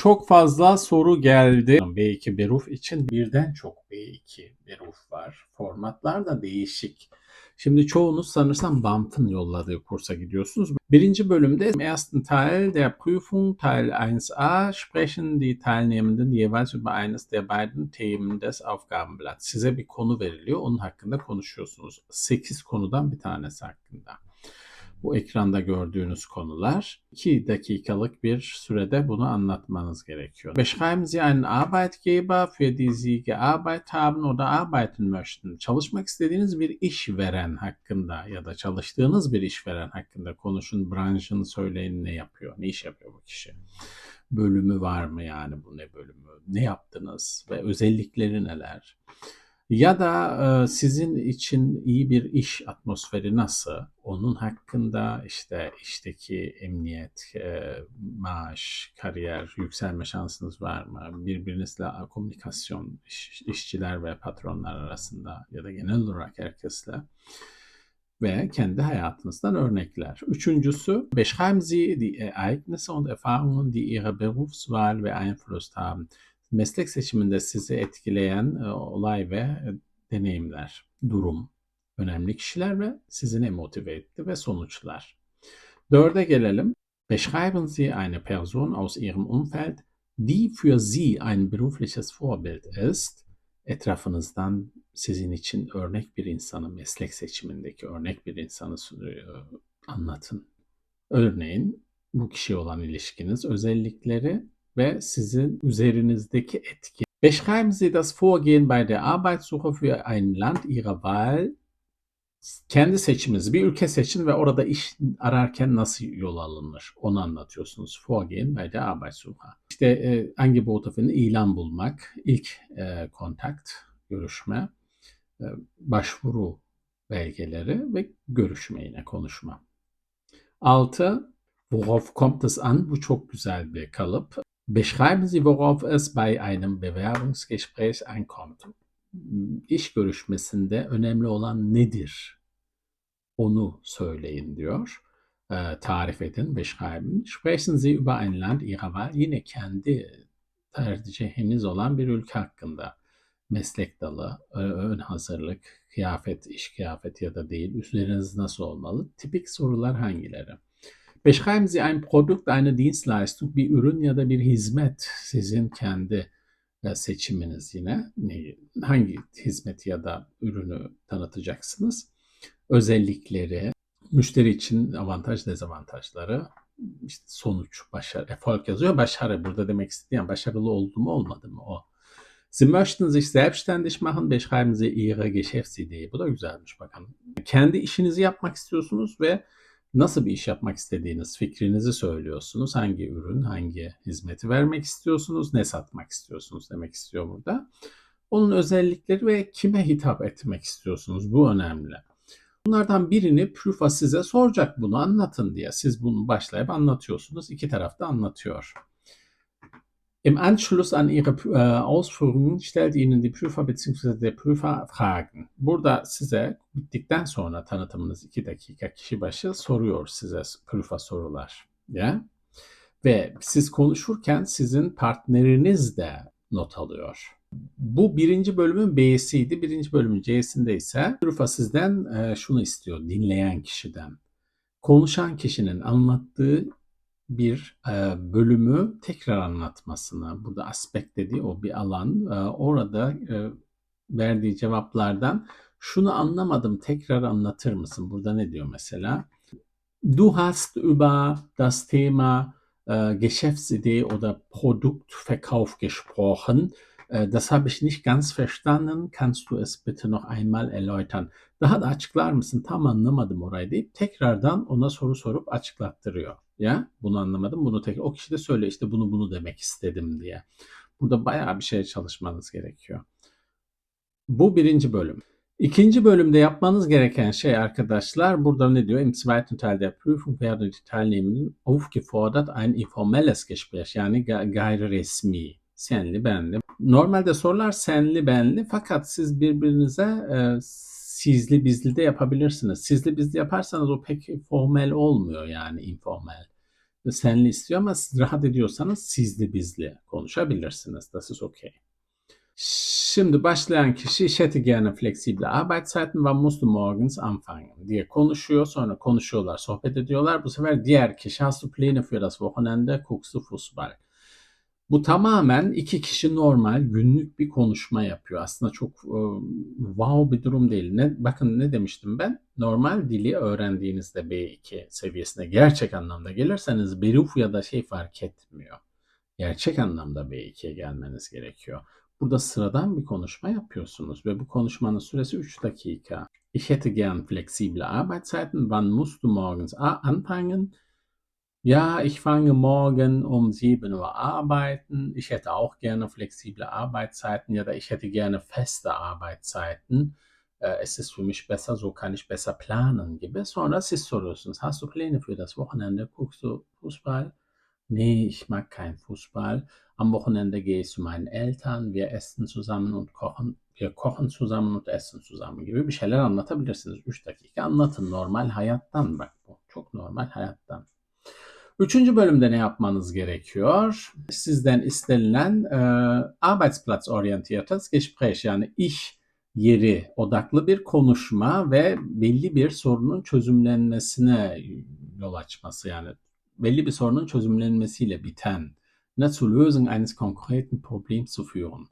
Çok fazla soru geldi. B2 Beruf için birden çok B2 Beruf var. Formatlar da değişik. Şimdi çoğunuz sanırsam BAMF'ın yolladığı kursa gidiyorsunuz. Birinci bölümde ersten Teil der Prüfung, Teil 1a, sprechen die Teilnehmenden jeweils über eines der beiden Themen des Aufgabenblatts. Size bir konu veriliyor, onun hakkında konuşuyorsunuz. 8 konudan bir tanesi hakkında bu ekranda gördüğünüz konular 2 dakikalık bir sürede bunu anlatmanız gerekiyor. Beschreiben Sie einen Arbeitgeber, für die Sie gearbeitet haben oder arbeiten möchten. Çalışmak istediğiniz bir işveren hakkında ya da çalıştığınız bir işveren hakkında konuşun. Branşını söyleyin ne yapıyor, ne iş yapıyor bu kişi. Bölümü var mı yani bu ne bölümü, ne yaptınız ve özellikleri neler? Ya da e, sizin için iyi bir iş atmosferi nasıl? Onun hakkında işte işteki emniyet, e, maaş, kariyer, yükselme şansınız var mı? Birbirinizle komünikasyon, iş, işçiler ve patronlar arasında ya da genel olarak herkesle ve kendi hayatınızdan örnekler. Üçüncüsü, beschreiben Sie die Ereignisse und Erfahrungen, die Ihre Berufswahl beeinflusst haben meslek seçiminde sizi etkileyen e, olay ve e, deneyimler, durum, önemli kişiler ve sizi ne motive etti ve sonuçlar. Dörde gelelim. Beschreiben Sie eine Person aus Ihrem Umfeld, die für Sie ein berufliches Vorbild ist. Etrafınızdan sizin için örnek bir insanı, meslek seçimindeki örnek bir insanı e, anlatın. Örneğin bu kişi olan ilişkiniz, özellikleri ve sizin üzerinizdeki etki. Beschreiben Sie das Vorgehen bei der Arbeitssuche für ein Land Ihrer Wahl. Kendi seçiminiz, bir ülke seçin ve orada iş ararken nasıl yol alınır? Onu anlatıyorsunuz. Vorgehen bei der Arbeitssuche. İşte e, finden ilan bulmak, ilk e, kontakt, görüşme, e, başvuru belgeleri ve görüşme yine konuşma. 6. Worauf kommt es an? Bu çok güzel bir kalıp. Beschreiben Sie, worauf es bei einem Bewerbungsgespräch ankommt. İş görüşmesinde önemli olan nedir? Onu söyleyin diyor. E, tarif edin, beschreiben. Sprechen Sie über ein Land Ihrer Wahl. Yine kendi tercihiniz olan bir ülke hakkında. Meslek dalı, ön hazırlık, kıyafet, iş kıyafeti ya da değil, üzeriniz nasıl olmalı? Tipik sorular hangileri? Beschreiben Sie ein Produkt, eine Dienstleistung, bir ürün ya da bir hizmet sizin kendi e, seçiminiz yine. Hangi hizmeti ya da ürünü tanıtacaksınız? Özellikleri, müşteri için avantaj dezavantajları, işte sonuç, başarı, efork yazıyor. Başarı burada demek istediğim başarılı oldu mu olmadı mı o. Sie möchten sich selbstständig machen, beschreiben Sie Ihre Geschäftsidee. Bu da güzelmiş bakın. Kendi işinizi yapmak istiyorsunuz ve nasıl bir iş yapmak istediğiniz fikrinizi söylüyorsunuz. Hangi ürün, hangi hizmeti vermek istiyorsunuz, ne satmak istiyorsunuz demek istiyor burada. Onun özellikleri ve kime hitap etmek istiyorsunuz bu önemli. Bunlardan birini Prüfa size soracak bunu anlatın diye. Siz bunu başlayıp anlatıyorsunuz. İki tarafta anlatıyor. Im Anschluss an Ihre äh, Ausführungen stellt Ihnen die Prüfer bzw. der Prüfer Fragen. Burada size bittikten sonra tanıtımınız 2 dakika kişi başı soruyor size Prüfer sorular. Ya? Ve siz konuşurken sizin partneriniz de not alıyor. Bu birinci bölümün B'siydi. Birinci bölümün C'sinde ise Prüfer sizden e, şunu istiyor dinleyen kişiden. Konuşan kişinin anlattığı bir e, bölümü tekrar anlatmasını, burada aspekt dediği o bir alan, e, orada e, verdiği cevaplardan şunu anlamadım tekrar anlatır mısın? Burada ne diyor mesela? Du hast über das Thema Geschäftsidee oder Produktverkauf gesprochen. Äh, das habe ich nicht ganz verstanden. Kannst du es bitte noch einmal erläutern? Daha da açıklar mısın? Tam anlamadım orayı deyip tekrardan ona soru sorup açıklattırıyor. Ya bunu anlamadım. Bunu tek o kişi de söyle işte bunu bunu demek istedim diye. Burada bayağı bir şey çalışmanız gerekiyor. Bu birinci bölüm. İkinci bölümde yapmanız gereken şey arkadaşlar burada ne diyor? Im zweiten Teil der Prüfung werden die Teilnehmenden aufgefordert ein informelles Gespräch yani gayri resmi senli benli. Normalde sorular senli benli fakat siz birbirinize e, sizli bizli de yapabilirsiniz. Sizli bizli yaparsanız o pek formel olmuyor yani informal. senli istiyor ama siz rahat ediyorsanız sizli bizli konuşabilirsiniz. Das ist okay. Şimdi başlayan kişi ich hätte gerne flexible Arbeitszeiten, wann musst du morgens anfangen diye konuşuyor. Sonra konuşuyorlar, sohbet ediyorlar. Bu sefer diğer kişi hast du Pläne für das Wochenende, guckst du Fußball. Bu tamamen iki kişi normal günlük bir konuşma yapıyor. Aslında çok e, wow bir durum değil. Ne, bakın ne demiştim ben? Normal dili öğrendiğinizde B2 seviyesine gerçek anlamda gelirseniz beruf ya da şey fark etmiyor. Gerçek anlamda B2'ye gelmeniz gerekiyor. Burada sıradan bir konuşma yapıyorsunuz ve bu konuşmanın süresi 3 dakika. Ich hätte gern flexible Arbeitszeiten. Wann musst du morgens anfangen? Ja, ich fange morgen um 7 Uhr arbeiten. Ich hätte auch gerne flexible Arbeitszeiten. Ja, ich hätte gerne feste Arbeitszeiten. Äh, es ist für mich besser, so kann ich besser planen gibi. Sonra siz soruyorsunuz. Hast du Pläne für das Wochenende? Guckst du Fußball? Nee, ich mag keinen Fußball. Am Wochenende gehe ich zu meinen Eltern. Wir essen zusammen und kochen. Wir kochen zusammen und essen zusammen gibi bir şeyler anlatabilirsiniz. 3 dakika anlatın normal hayattan bak bu. Çok normal hayattan. Üçüncü bölümde ne yapmanız gerekiyor? Sizden istenilen e, Arbeitsplatzorientiertes Gespräch yani iş yeri odaklı bir konuşma ve belli bir sorunun çözümlenmesine yol açması yani belli bir sorunun çözümlenmesiyle biten ne zur Lösung eines konkreten Problems zu führen.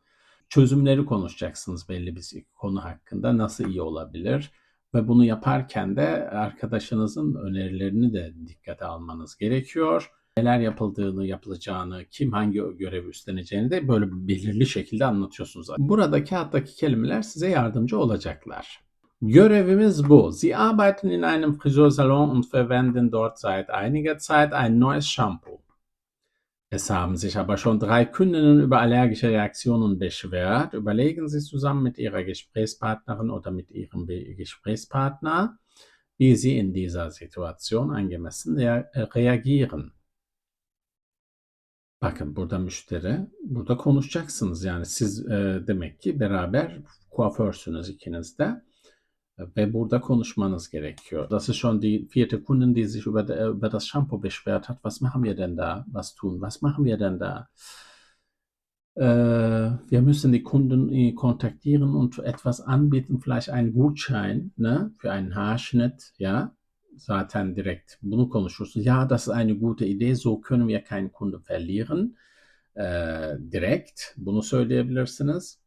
Çözümleri konuşacaksınız belli bir konu hakkında nasıl iyi olabilir ve bunu yaparken de arkadaşınızın önerilerini de dikkate almanız gerekiyor. Neler yapıldığını, yapılacağını, kim hangi görevi üstleneceğini de böyle belirli şekilde anlatıyorsunuz. Burada kağıttaki kelimeler size yardımcı olacaklar. Görevimiz bu. Sie arbeiten in einem Friseursalon und verwenden dort seit einiger Zeit ein neues Shampoo. Es haben sich aber schon drei Kundinnen über allergische Reaktionen beschwert. Überlegen Sie zusammen mit Ihrer Gesprächspartnerin oder mit Ihrem Gesprächspartner, wie Sie in dieser Situation angemessen reagieren. Bakın burada müşteri, burada konuşacaksınız. Yani siz e, demek ki beraber kuaförsünüz ikiniz de. Ve burada konuşmanız gerekiyor. Das ist schon die vierte Kundin, die sich über, über das Shampoo beschwert hat. Was machen wir denn da? Was tun? Was machen wir denn da? Äh, wir müssen die Kunden kontaktieren und etwas anbieten, vielleicht einen Gutschein ne, für einen Haarschnitt, ja. Zaten direkt. Ja, das ist eine gute Idee. So können wir keinen Kunden verlieren. Äh, direkt bunu söyleyebilirsiniz.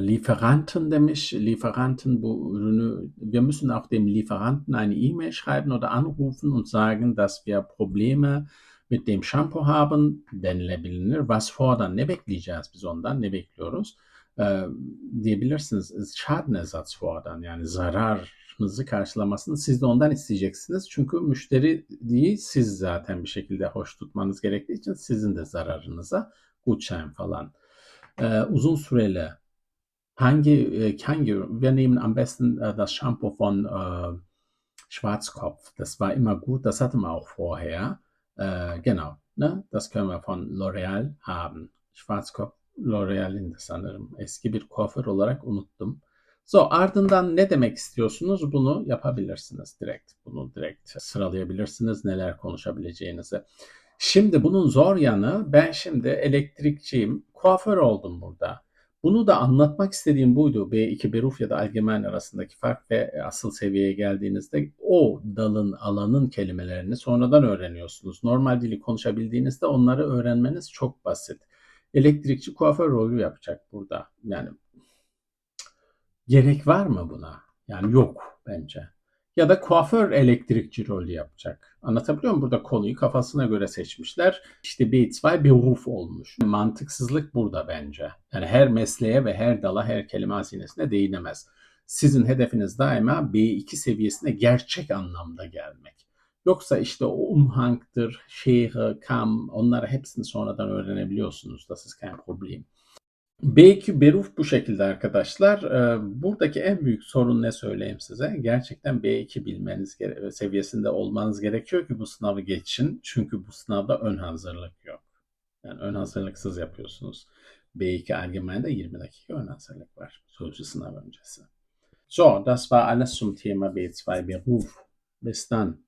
Lieferanten demiş. Lieferanten bu ürünü wir müssen auch dem Lieferanten eine E-Mail schreiben oder anrufen und sagen, dass wir Probleme mit dem Shampoo haben denilebilir. Was fordern? Ne bekleyeceğiz biz ondan? Ne bekliyoruz? Ee, diyebilirsiniz. Schadenersatz fordern. Yani zararınızı karşılamasını siz de ondan isteyeceksiniz. Çünkü müşteri değil siz zaten bir şekilde hoş tutmanız gerektiği için sizin de zararınıza Gutschein falan. Ee, uzun süreli Hangi, hangi, wir nehmen am besten äh, das Shampoo von äh, Schwarzkopf. Das war immer gut, das hatten wir auch vorher. Äh, genau, ne? das können wir von L'Oreal haben. Schwarzkopf L'Oreal'in de sanırım. Eski bir kuaför olarak unuttum. So ardından ne demek istiyorsunuz? Bunu yapabilirsiniz direkt. Bunu direkt sıralayabilirsiniz neler konuşabileceğinizi. Şimdi bunun zor yanı ben şimdi elektrikçiyim. Kuaför oldum burada. Bunu da anlatmak istediğim buydu. B2 Beruf ya da Algemein arasındaki fark ve asıl seviyeye geldiğinizde o dalın, alanın kelimelerini sonradan öğreniyorsunuz. Normal dili konuşabildiğinizde onları öğrenmeniz çok basit. Elektrikçi kuaför rolü yapacak burada. Yani gerek var mı buna? Yani yok bence ya da kuaför elektrikçi rolü yapacak. Anlatabiliyor muyum? Burada konuyu kafasına göre seçmişler. İşte B2 beruf olmuş. Mantıksızlık burada bence. Yani her mesleğe ve her dala, her kelime hazinesine değinemez. Sizin hedefiniz daima B2 seviyesine gerçek anlamda gelmek. Yoksa işte o umhangtır, şehir, kam onları hepsini sonradan öğrenebiliyorsunuz. Das ist kein Problem. B2 Beruf bu şekilde arkadaşlar. Ee, buradaki en büyük sorun ne söyleyeyim size? Gerçekten B2 bilmeniz seviyesinde olmanız gerekiyor ki bu sınavı geçin. Çünkü bu sınavda ön hazırlık yok. Yani ön hazırlıksız yapıyorsunuz. B2 Allgemein'de 20 dakika ön hazırlık var. Sözlü sınav öncesi. So, das war alles zum Thema B2 Beruf. Bis dann.